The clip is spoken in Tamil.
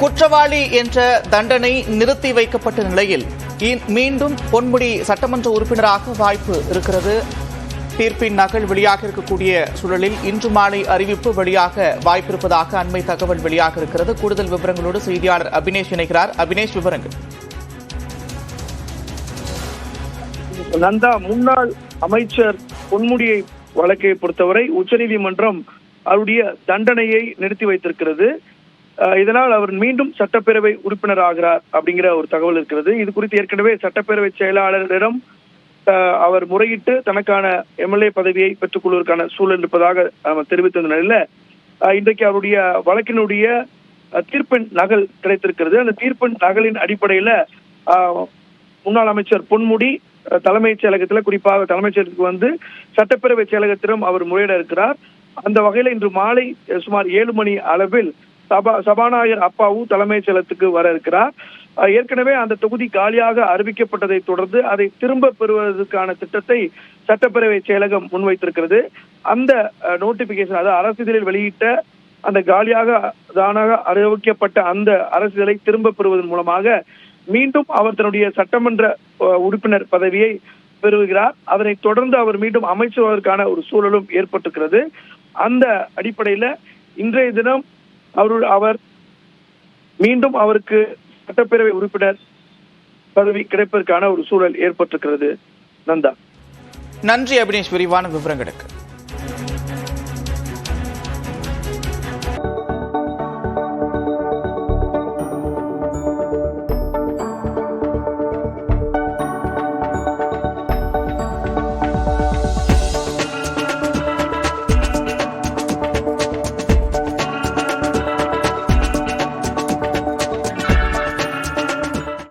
குற்றவாளி என்ற தண்டனை நிறுத்தி வைக்கப்பட்ட நிலையில் மீண்டும் பொன்முடி சட்டமன்ற உறுப்பினராக வாய்ப்பு இருக்கிறது. தீர்ப்பின் நகல் வெளியாக இருக்கக்கூடிய சூழலில் இன்று மாலை அறிவிப்பு வெளியாக வாய்ப்பிருப்பதாக அண்மை தகவல் வெளியாக இருக்கிறது. கூடுதல் விவரங்களோடு செய்தியாளர் அபினேஷ் இணைகிறார். அபினேஷ் விவரங்கள். நந்தா முன்னாள் அமைச்சர் பொன்முடியை வழக்கை பொறுத்தவரை உச்சநீதிமன்றம் அவருடைய தண்டனையை நிறுத்தி வைத்திருக்கிறது. இதனால் அவர் மீண்டும் சட்டப்பேரவை உறுப்பினர் ஆகிறார் அப்படிங்கிற ஒரு தகவல் இருக்கிறது. இது குறித்து ஏற்கனவே சட்டப்பேரவை செயலாளரிடம் அஹ், அவர் முறையிட்டு தனக்கான எம்எல்ஏ பதவியை பெற்றுக் கொள்வதற்கான சூழல் இருப்பதாக தெரிவித்திருந்த தெரிவித்த நிலையில இன்றைக்கு அவருடைய வழக்கினுடைய தீர்ப்பின் நகல் கிடைத்திருக்கிறது. அந்த தீர்ப்பின் நகலின் அடிப்படையில முன்னாள் அமைச்சர் பொன்முடி தலைமைச் செயலகத்துல குறிப்பாக தலைமைச் செயலகத்துக்கு வந்து சட்டப்பேரவை செயலகத்திடம் அவர் முறையிட இருக்கிறார். அந்த வகையில் இன்று மாலை சுமார் ஏழு மணி அளவில் சபா சபாநாயகர் அப்பாவு தலைமைச் செயலத்துக்கு வர இருக்கிறார். ஏற்கனவே அந்த தொகுதி காலியாக அறிவிக்கப்பட்டதை தொடர்ந்து அதை திரும்ப பெறுவதற்கான திட்டத்தை சட்டப்பேரவை செயலகம் முன்வைத்திருக்கிறது. அந்த நோட்டிபிகேஷன் அதாவது அரசிதழில் வெளியிட்ட அந்த காலியாக தானாக அறிவிக்கப்பட்ட அந்த அரசிதழை திரும்ப பெறுவதன் மூலமாக மீண்டும் அவர் தன்னுடைய சட்டமன்ற உறுப்பினர் பதவியை பெறுகிறார். அதனைத் தொடர்ந்து அவர் மீண்டும் அமைச்சருவதற்கான ஒரு சூழலும் ஏற்பட்டிருக்கிறது. அந்த அடிப்படையில இன்றைய தினம் அவருடைய அவர் மீண்டும் அவருக்கு சட்டப்பேரவை உறுப்பினர் பதவி கிடைப்பதற்கான ஒரு சூழல் ஏற்பட்டிருக்கிறது. நந்தா. நன்றி அபினேஷ். விரிவான விவரங்களுக்கு.